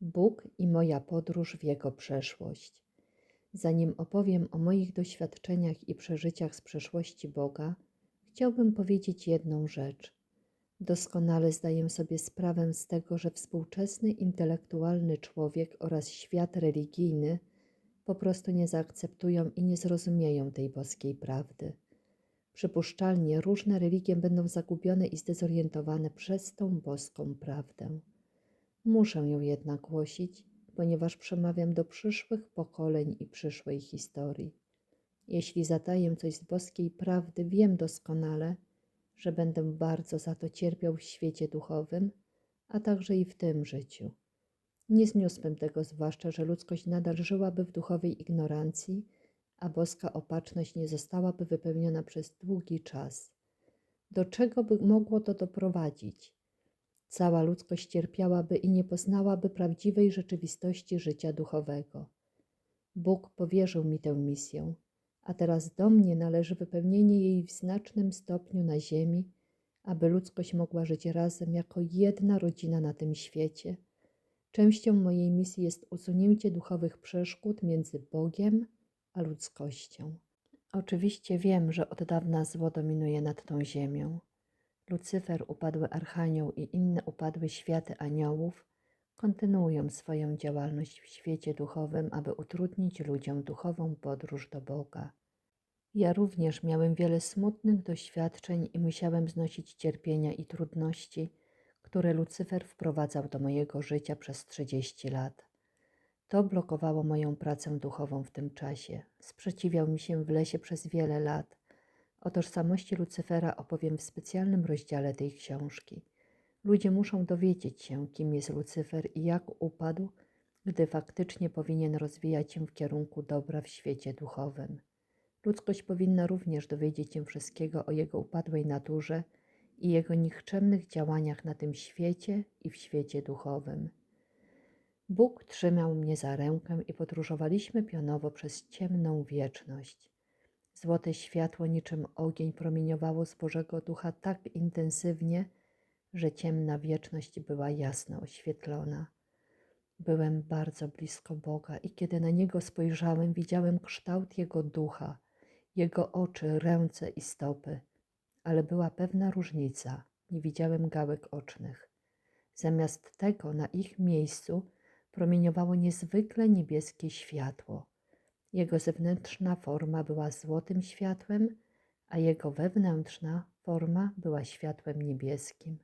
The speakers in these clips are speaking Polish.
Bóg i moja podróż w Jego przeszłość. Zanim opowiem o moich doświadczeniach i przeżyciach z przeszłości Boga, chciałbym powiedzieć jedną rzecz. Doskonale zdaję sobie sprawę z tego, że współczesny intelektualny człowiek oraz świat religijny po prostu nie zaakceptują i nie zrozumieją tej boskiej prawdy. Przypuszczalnie różne religie będą zagubione i zdezorientowane przez tą boską prawdę. Muszę ją jednak głosić, ponieważ przemawiam do przyszłych pokoleń i przyszłej historii. Jeśli zataję coś z boskiej prawdy, wiem doskonale, że będę bardzo za to cierpiał w świecie duchowym, a także i w tym życiu. Nie zniósłbym tego, zwłaszcza, że ludzkość nadal żyłaby w duchowej ignorancji, a boska opatrzność nie zostałaby wypełniona przez długi czas. Do czego by mogło to doprowadzić? Cała ludzkość cierpiałaby i nie poznałaby prawdziwej rzeczywistości życia duchowego. Bóg powierzył mi tę misję, a teraz do mnie należy wypełnienie jej w znacznym stopniu na ziemi, aby ludzkość mogła żyć razem jako jedna rodzina na tym świecie. Częścią mojej misji jest usunięcie duchowych przeszkód między Bogiem a ludzkością. Oczywiście wiem, że od dawna zło dominuje nad tą ziemią. Lucyfer, upadły archanioł i inne upadłe światy aniołów kontynuują swoją działalność w świecie duchowym, aby utrudnić ludziom duchową podróż do Boga. Ja również miałem wiele smutnych doświadczeń i musiałem znosić cierpienia i trudności, które Lucyfer wprowadzał do mojego życia przez 30 lat. To blokowało moją pracę duchową w tym czasie. Sprzeciwiał mi się w lesie przez wiele lat. O tożsamości Lucyfera opowiem w specjalnym rozdziale tej książki. Ludzie muszą dowiedzieć się, kim jest Lucyfer i jak upadł, gdy faktycznie powinien rozwijać się w kierunku dobra w świecie duchowym. Ludzkość powinna również dowiedzieć się wszystkiego o jego upadłej naturze i jego nikczemnych działaniach na tym świecie i w świecie duchowym. Bóg trzymał mnie za rękę i podróżowaliśmy pionowo przez ciemną wieczność. Złote światło niczym ogień promieniowało z Bożego Ducha tak intensywnie, że ciemna wieczność była jasno oświetlona. Byłem bardzo blisko Boga i kiedy na Niego spojrzałem, widziałem kształt Jego ducha, Jego oczy, ręce i stopy. Ale była pewna różnica, nie widziałem gałek ocznych. Zamiast tego na ich miejscu promieniowało niezwykle niebieskie światło. Jego zewnętrzna forma była złotym światłem, a jego wewnętrzna forma była światłem niebieskim.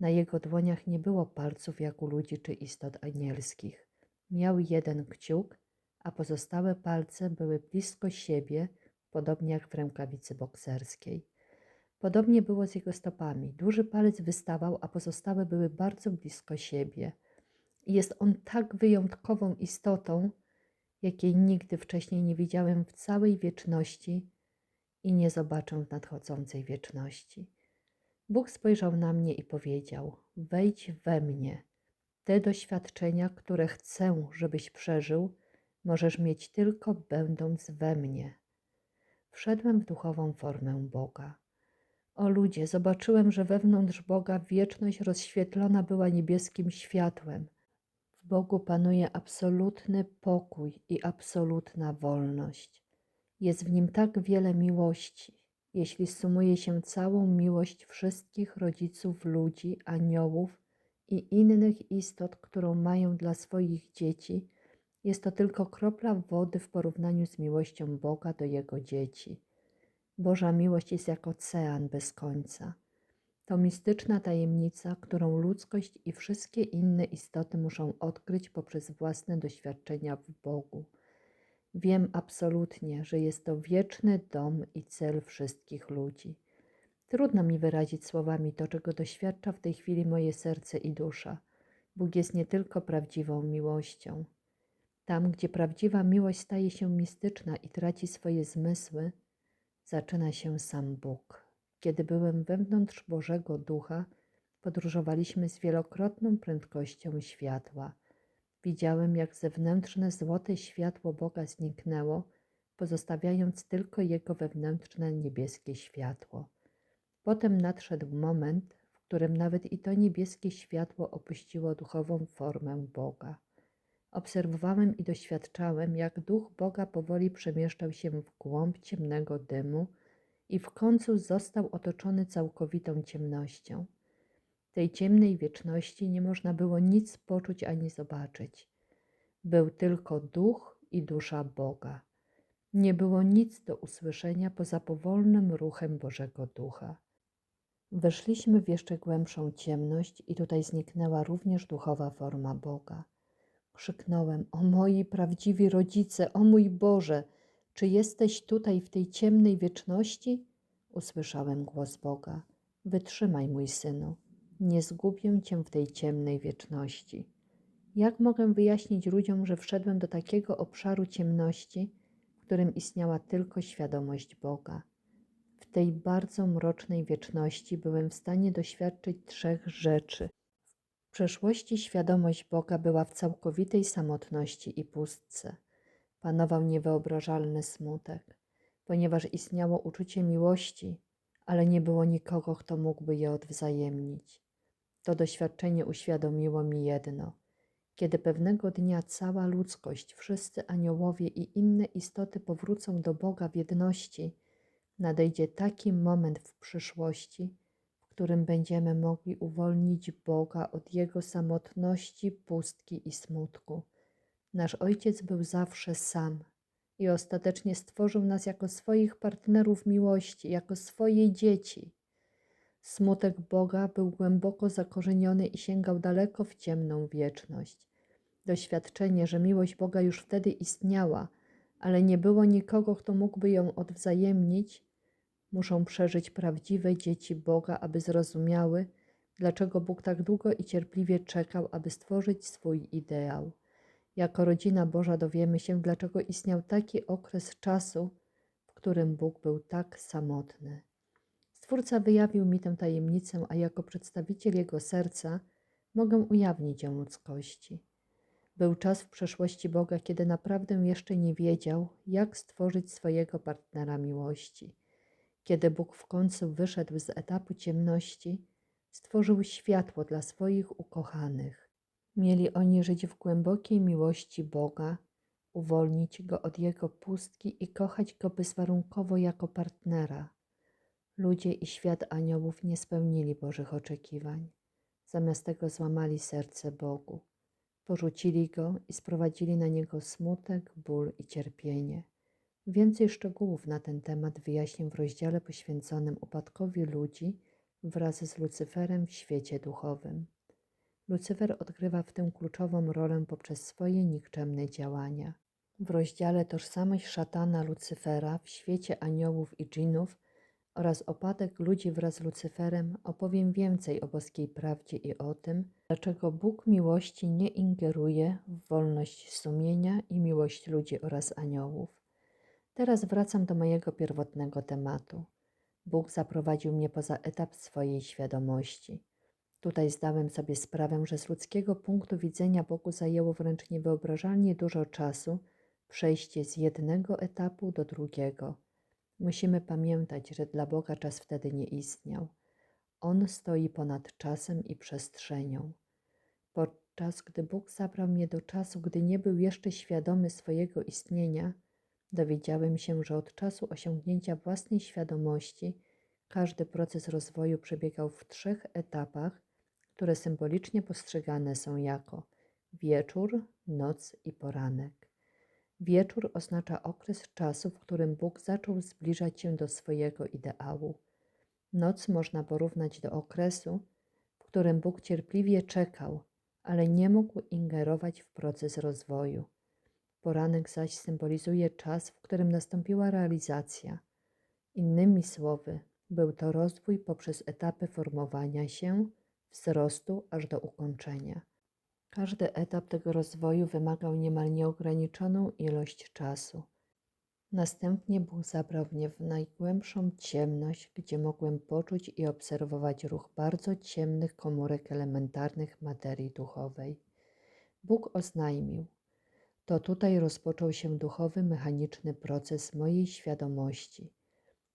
Na jego dłoniach nie było palców jak u ludzi czy istot anielskich. Miał jeden kciuk, a pozostałe palce były blisko siebie, podobnie jak w rękawicy bokserskiej. Podobnie było z jego stopami. Duży palec wystawał, a pozostałe były bardzo blisko siebie. Jest on tak wyjątkową istotą, jakiej nigdy wcześniej nie widziałem w całej wieczności i nie zobaczę w nadchodzącej wieczności. Bóg spojrzał na mnie i powiedział: Wejdź we mnie. Te doświadczenia, które chcę, żebyś przeżył, możesz mieć tylko będąc we mnie. Wszedłem w duchową formę Boga. O ludzie, zobaczyłem, że wewnątrz Boga wieczność rozświetlona była niebieskim światłem. Bogu panuje absolutny pokój i absolutna wolność. Jest w nim tak wiele miłości, jeśli sumuje się całą miłość wszystkich rodziców ludzi, aniołów i innych istot, którą mają dla swoich dzieci, jest to tylko kropla wody w porównaniu z miłością Boga do Jego dzieci. Boża miłość jest jak ocean bez końca. To mistyczna tajemnica, którą ludzkość i wszystkie inne istoty muszą odkryć poprzez własne doświadczenia w Bogu. Wiem absolutnie, że jest to wieczny dom i cel wszystkich ludzi. Trudno mi wyrazić słowami to, czego doświadcza w tej chwili moje serce i dusza. Bóg jest nie tylko prawdziwą miłością. Tam, gdzie prawdziwa miłość staje się mistyczna i traci swoje zmysły, zaczyna się sam Bóg. Kiedy byłem wewnątrz Bożego Ducha, podróżowaliśmy z wielokrotną prędkością światła. Widziałem, jak zewnętrzne złote światło Boga zniknęło, pozostawiając tylko Jego wewnętrzne niebieskie światło. Potem nadszedł moment, w którym nawet i to niebieskie światło opuściło duchową formę Boga. Obserwowałem i doświadczałem, jak duch Boga powoli przemieszczał się w głąb ciemnego dymu i w końcu został otoczony całkowitą ciemnością. Tej ciemnej wieczności nie można było nic poczuć ani zobaczyć. Był tylko duch i dusza Boga. Nie było nic do usłyszenia poza powolnym ruchem Bożego Ducha. Weszliśmy w jeszcze głębszą ciemność i tutaj zniknęła również duchowa forma Boga. Krzyknąłem: O moi prawdziwi rodzice, o mój Boże, czy jesteś tutaj w tej ciemnej wieczności? Usłyszałem głos Boga: Wytrzymaj, mój synu, nie zgubię cię w tej ciemnej wieczności. Jak mogę wyjaśnić ludziom, że wszedłem do takiego obszaru ciemności, w którym istniała tylko świadomość Boga? W tej bardzo mrocznej wieczności byłem w stanie doświadczyć trzech rzeczy. W przeszłości świadomość Boga była w całkowitej samotności i pustce. Panował niewyobrażalny smutek, ponieważ istniało uczucie miłości, ale nie było nikogo, kto mógłby je odwzajemnić. To doświadczenie uświadomiło mi jedno. Kiedy pewnego dnia cała ludzkość, wszyscy aniołowie i inne istoty powrócą do Boga w jedności, nadejdzie taki moment w przyszłości, w którym będziemy mogli uwolnić Boga od Jego samotności, pustki i smutku. Nasz Ojciec był zawsze sam i ostatecznie stworzył nas jako swoich partnerów miłości, jako swoje dzieci. Smutek Boga był głęboko zakorzeniony i sięgał daleko w ciemną wieczność. Doświadczenie, że miłość Boga już wtedy istniała, ale nie było nikogo, kto mógłby ją odwzajemnić, muszą przeżyć prawdziwe dzieci Boga, aby zrozumiały, dlaczego Bóg tak długo i cierpliwie czekał, aby stworzyć swój ideał. Jako rodzina Boża dowiemy się, dlaczego istniał taki okres czasu, w którym Bóg był tak samotny. Stwórca wyjawił mi tę tajemnicę, a jako przedstawiciel Jego serca mogę ujawnić ją ludzkości. Był czas w przeszłości Boga, kiedy naprawdę jeszcze nie wiedział, jak stworzyć swojego partnera miłości. Kiedy Bóg w końcu wyszedł z etapu ciemności, stworzył światło dla swoich ukochanych. Mieli oni żyć w głębokiej miłości Boga, uwolnić go od jego pustki i kochać go bezwarunkowo jako partnera. Ludzie i świat aniołów nie spełnili Bożych oczekiwań. Zamiast tego złamali serce Bogu. Porzucili go i sprowadzili na niego smutek, ból i cierpienie. Więcej szczegółów na ten temat wyjaśnię w rozdziale poświęconym upadkowi ludzi wraz z Lucyferem w świecie duchowym. Lucyfer odgrywa w tym kluczową rolę poprzez swoje nikczemne działania. W rozdziale Tożsamość szatana Lucyfera w świecie aniołów i dżinów oraz opadek ludzi wraz z Lucyferem opowiem więcej o boskiej prawdzie i o tym, dlaczego Bóg miłości nie ingeruje w wolność sumienia i miłość ludzi oraz aniołów. Teraz wracam do mojego pierwotnego tematu. Bóg zaprowadził mnie poza etap swojej świadomości. Tutaj zdałem sobie sprawę, że z ludzkiego punktu widzenia Bogu zajęło wręcz niewyobrażalnie dużo czasu przejście z jednego etapu do drugiego. Musimy pamiętać, że dla Boga czas wtedy nie istniał. On stoi ponad czasem i przestrzenią. Podczas gdy Bóg zabrał mnie do czasu, gdy nie był jeszcze świadomy swojego istnienia, dowiedziałem się, że od czasu osiągnięcia własnej świadomości każdy proces rozwoju przebiegał w trzech etapach, które symbolicznie postrzegane są jako wieczór, noc i poranek. Wieczór oznacza okres czasu, w którym Bóg zaczął zbliżać się do swojego ideału. Noc można porównać do okresu, w którym Bóg cierpliwie czekał, ale nie mógł ingerować w proces rozwoju. Poranek zaś symbolizuje czas, w którym nastąpiła realizacja. Innymi słowy, był to rozwój poprzez etapy formowania się, wzrostu aż do ukończenia. Każdy etap tego rozwoju wymagał niemal nieograniczoną ilość czasu. Następnie Bóg zabrał mnie w najgłębszą ciemność, gdzie mogłem poczuć i obserwować ruch bardzo ciemnych komórek elementarnych materii duchowej. Bóg oznajmił: To tutaj rozpoczął się duchowy, mechaniczny proces mojej świadomości.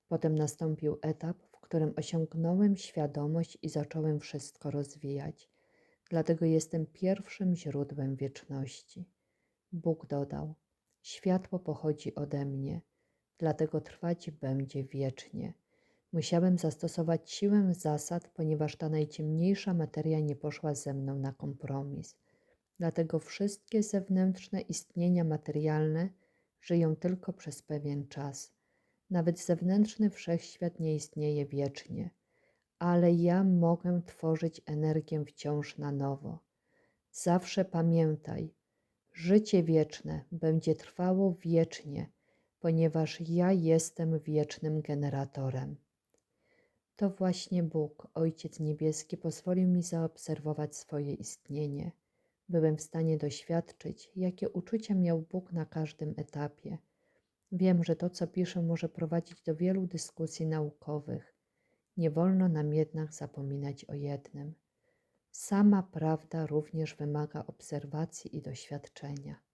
Potem nastąpił etap, którym osiągnąłem świadomość i zacząłem wszystko rozwijać. Dlatego jestem pierwszym źródłem wieczności. Bóg dodał: Światło pochodzi ode mnie, dlatego trwać będzie wiecznie. Musiałem zastosować siłę zasad, ponieważ ta najciemniejsza materia nie poszła ze mną na kompromis. Dlatego wszystkie zewnętrzne istnienia materialne żyją tylko przez pewien czas. Nawet zewnętrzny wszechświat nie istnieje wiecznie, ale ja mogę tworzyć energię wciąż na nowo. Zawsze pamiętaj, życie wieczne będzie trwało wiecznie, ponieważ ja jestem wiecznym generatorem. To właśnie Bóg, Ojciec Niebieski, pozwolił mi zaobserwować swoje istnienie. Byłem w stanie doświadczyć, jakie uczucia miał Bóg na każdym etapie. Wiem, że to, co piszę, może prowadzić do wielu dyskusji naukowych. Nie wolno nam jednak zapominać o jednym. Sama prawda również wymaga obserwacji i doświadczenia.